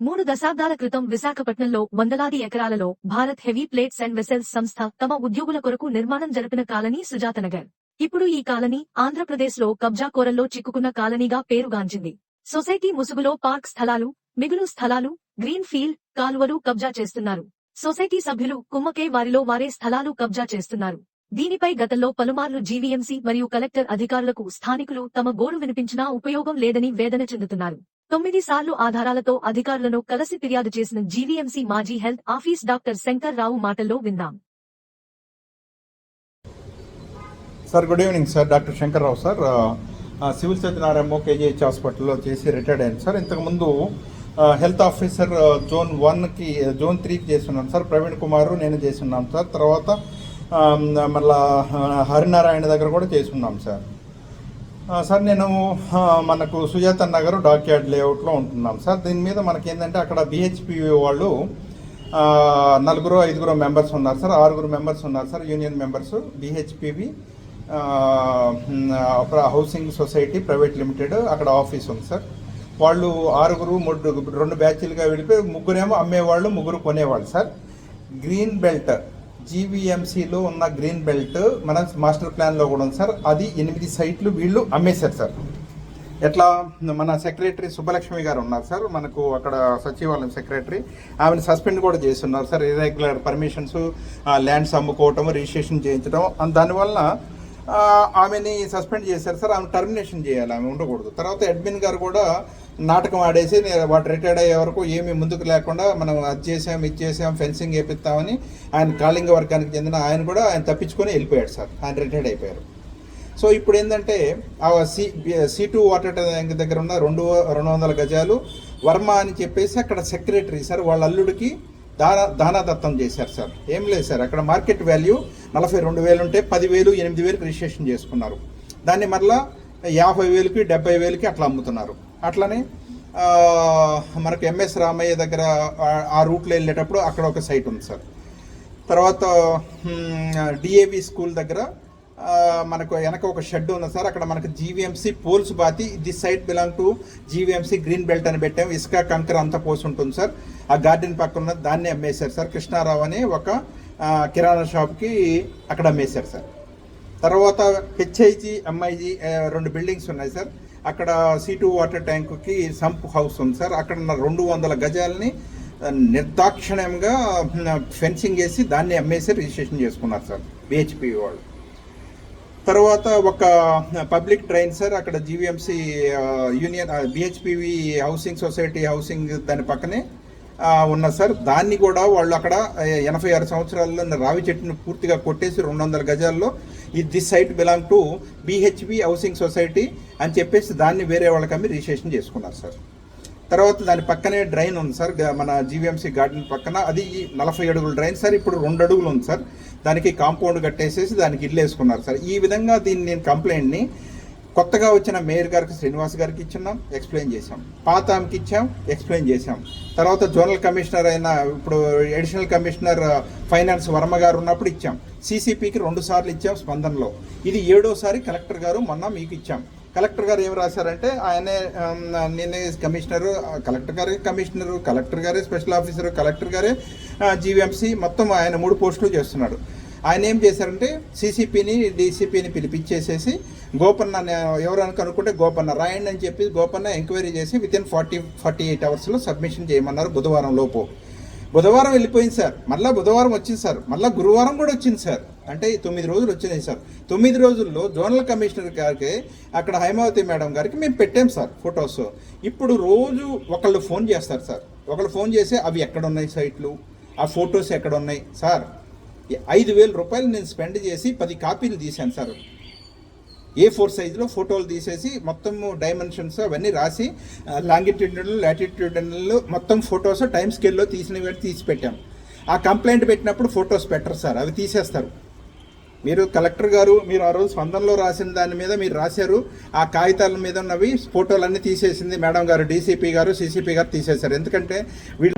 మూడు దశాబ్దాల క్రితం విశాఖపట్నంలో వందలాది ఎకరాలలో Bharat heavy plates and vessels సంస్థ తమ ఉద్యోగుల కొరకు నిర్మాణం జరిపిన కాలనీ సుజాతనగర్ ఇప్పుడు ఈ కాలనీ ఆంధ్రప్రదేశ్లో కబ్జా కోరల్లో చిక్కుకున్న కాలనీగా పేరుగాంచింది. సొసైటీ ముసుగులో పార్క్ స్థలాలు మిగులు స్థలాలు గ్రీన్ ఫీల్డ్ కాలువలు కబ్జా చేస్తున్నారు. సొసైటీ సభ్యులు కుమ్మకే వారిలో వారే స్థలాలు కబ్జా చేస్తున్నారు. దీనిపై గతంలో పలుమార్లు జీవీఎంసీ మరియు కలెక్టర్ అధికారులకు స్థానికులు తమ గోడు వినిపించినా ఉపయోగం లేదని వేదన చెందుతున్నారు. తొమ్మిది సార్లు ఆధారాలతో అధికారులను కలిసి ఫిర్యాదు చేసిన జీవీఎంసీ మాజీ health office doctor Shankar Rao మాటల్లో విందాం. Sir good evening sir. Doctor Shankar Rao sir. Civil surgeon RMO KGH హాస్పిటల్లో చేసి రిటైర్డ్ అయ్యాను సార్. ఇంతకుముందు హెల్త్ ఆఫీసర్ జోన్ వన్కి జోన్ త్రీకి చేస్తున్నాం సార్. ప్రవీణ్ కుమార్ నేను చేస్తున్నాం సార్. తర్వాత మళ్ళా హరినారాయణ దగ్గర కూడా చేసున్నాం సార్. సార్ నేను మనకు సుజాత నగర్ డాక్యార్డ్ లేఅవుట్లో ఉంటున్నాం. సార్ దీని మీద మనకి ఏంటంటే అక్కడ బిహెచ్పి వాళ్ళు నలుగురు ఐదుగురు మెంబర్స్ ఉన్నారు సార్ ఆరుగురు మెంబర్స్ ఉన్నారు sir union members BHPV housing society private limited అక్కడ ఆఫీస్ ఉంది సార్. వాళ్ళు ఆరుగురు మూడు రెండు బ్యాచ్లుగా విడిపోయి ముగ్గురేమో అమ్మేవాళ్ళు ముగ్గురు కొనేవాళ్ళు సార్. గ్రీన్ బెల్ట్ జీవీఎంసీలో ఉన్న గ్రీన్ బెల్ట్ మన మాస్టర్ ప్లాన్లో కూడా ఉంది సార్. అది ఎనిమిది సైట్లు వీళ్ళు అమ్మేశారు సార్. ఎట్లా మన సెక్రటరీ సుబ్బలక్ష్మి గారు ఉన్నారు సార్. మనకు అక్కడ సచివాలయం సెక్రటరీ. ఆమెను సస్పెండ్ కూడా చేస్తున్నారు సార్. ఇర్రెగ్యులర్ పర్మిషన్స్ ల్యాండ్స్ అమ్ముకోవటం రిజిస్ట్రేషన్ చేయించడం దానివల్ల ఆమెని సస్పెండ్ చేశారు. సార్ ఆమె టర్మినేషన్ చేయాలి ఆమె ఉండకూడదు. తర్వాత అడ్మిన్ గారు కూడా నాటకం ఆడేసి వాటి వాడు రిటైర్డ్ అయ్యే వరకు ఏమీ ముందుకు లేకుండా మనం అది చేసాం ఇది చేసాం ఫెన్సింగ్ వేపిస్తామని ఆయన కాళింగ వర్గానికి చెందిన ఆయన కూడా ఆయన తప్పించుకొని వెళ్ళిపోయాడు సార్. ఆయన రిటైర్డ్ అయిపోయారు. సో ఇప్పుడు ఏంటంటే ఆ C C two water tank దగ్గర ఉన్న రెండు రెండు వందల గజాలు వర్మ అని చెప్పేసి అక్కడ సెక్రటరీ సార్ వాళ్ళ అల్లుడికి దాన దానాదత్తం చేశారు సార్. ఏం లేదు సార్. అక్కడ మార్కెట్ వాల్యూ నలభై రెండు వేలు ఉంటే పదివేలు ఎనిమిది వేలకు రిజిస్ట్రేషన్ చేసుకున్నారు. దాన్ని మరలా యాభై వేలకి డెబ్బై వేలకి అట్లా అమ్ముతున్నారు. అట్లనే మనకు ఎంఎస్ రామయ్య దగ్గర ఆ- రూట్లో వెళ్ళేటప్పుడు అక్కడ ఒక సైట్ ఉంది సార్. తర్వాత డిఏవి స్కూల్ దగ్గర మనకు వెనక ఒక షెడ్ ఉంది సార్. అక్కడ మనకు GVMC poles బాతి. This side belong to GVMC green belt అని పెట్టాం. ఇసుక కంకర అంతా పోసి ఉంటుంది సార్. ఆ గార్డెన్ పక్కన ఉన్న దాన్ని అమ్మేశారు సార్. కృష్ణారావు అని ఒక కిరాణా షాప్కి అక్కడ అమ్మేశారు సార్. తర్వాత హెచ్ఐజి ఎంఐజి రెండు బిల్డింగ్స్ ఉన్నాయి సార్. అక్కడ సీటు వాటర్ ట్యాంకుకి సంప్ హౌస్ ఉంది సార్. అక్కడ ఉన్న రెండు వందల గజాలని నిర్దాక్షిణ్యంగా ఫెన్సింగ్ వేసి దాన్ని అమ్మేసి రిజిస్ట్రేషన్ చేసుకున్నారు సార్. బిహెచ్పి వాళ్ళు. తర్వాత ఒక పబ్లిక్ ట్రైన్ సార్ అక్కడ GVMC union BHPV housing society housing దాని పక్కనే ఉన్న సార్ దాన్ని కూడా వాళ్ళు అక్కడ ఎనభై ఆరు సంవత్సరాల్లో రావి చెట్టును పూర్తిగా కొట్టేసి రెండు వందల గజాల్లో ఈ this site belong to BHP housing society అని చెప్పేసి దాన్ని వేరే వాళ్ళకి అమ్మి రిజిస్ట్రేషన్ చేసుకున్నారు సార్ తర్వాత దాని పక్కనే డ్రైన్ ఉంది సార్ మన జీవీఎంసీ గార్డెన్ పక్కన. అది నలభై అడుగుల డ్రైన్ సార్ ఇప్పుడు రెండు అడుగులు ఉంది సార్ దానికి కాంపౌండ్ కట్టేసేసి దానికి ఇల్లు వేసుకున్నారు. సార్ ఈ విధంగా దీన్ని నేను కంప్లైంట్ని కొత్తగా వచ్చిన మేయర్ గారికి శ్రీనివాస్ గారికి ఇచ్చున్నాం ఎక్స్ప్లెయిన్ చేసాం పాత ఆమెకి ఇచ్చాం ఎక్స్ప్లెయిన్ చేసాం తర్వాత జోనల్ కమిషనర్ అయిన ఇప్పుడు additional commissioner uh, finance Varma గారు ఉన్నప్పుడు ఇచ్చాం. సీసీపీకి రెండు సార్లు ఇచ్చాం స్పందనలో. ఇది ఏడోసారి కలెక్టర్ గారు మొన్న మీకు ఇచ్చాం. కలెక్టర్ గారు ఏం రాశారంటే ఆయనే నేనే కమిషనరు కలెక్టర్ గారే కమిషనరు కలెక్టర్ గారే స్పెషల్ ఆఫీసరు కలెక్టర్ గారే జీవీఎంసీ మొత్తం ఆయన మూడు పోస్టులు చేస్తున్నాడు. ఆయన ఏం చేశారంటే సీసీపీని డీసీపీని పిలిపించేసేసి గోపన్న ఎవరనుకు ఎవరైనా కనుక్కుంటే గోపన్న రాయండి అని చెప్పి గోపన్న ఎంక్వైరీ చేసి with in forty forty eight అవర్స్లో సబ్మిషన్ చేయమన్నారు బుధవారం లోపు. బుధవారం వెళ్ళిపోయింది సార్. మళ్ళీ బుధవారం వచ్చింది సార్. మళ్ళీ గురువారం కూడా వచ్చింది సార్. అంటే తొమ్మిది రోజులు వచ్చినాయి సార్. తొమ్మిది రోజుల్లో జోనల్ కమిషనర్ గారికి అక్కడ హైమావతి మేడం గారికి మేము పెట్టాం సార్ ఫొటోస్. ఇప్పుడు రోజు ఒకళ్ళు ఫోన్ చేస్తారు సార్. ఒకళ్ళు ఫోన్ చేసి అవి ఎక్కడ ఉన్నాయి సైట్లు? ఆ ఫొటోస్ ఎక్కడ ఉన్నాయి సార్ ఐదు వేల రూపాయలు నేను స్పెండ్ చేసి పది కాపీలు తీశాను సార్. ఏ ఫోర్ సైజులో ఫోటోలు తీసేసి మొత్తం డైమెన్షన్స్ అవన్నీ రాసి లాంగిట్యూడనల్ లాటిట్యూడనల్ మొత్తం ఫొటోస్ టైం స్కేల్లో తీసినవి తీసి పెట్టాం. ఆ కంప్లైంట్ పెట్టినప్పుడు ఫొటోస్ పెట్టరు సార్. అవి తీసేస్తారు. మీరు కలెక్టర్ గారు మీరు ఆ రోజు స్పందనలో రాసిన దాని మీద మీరు రాశారు. ఆ కాగితాల మీద ఉన్నవి ఫోటోలన్నీ తీసేసింది మేడం గారు డీసీపీ గారు సీసీపీ గారు తీసేశారు. ఎందుకంటే వీళ్ళు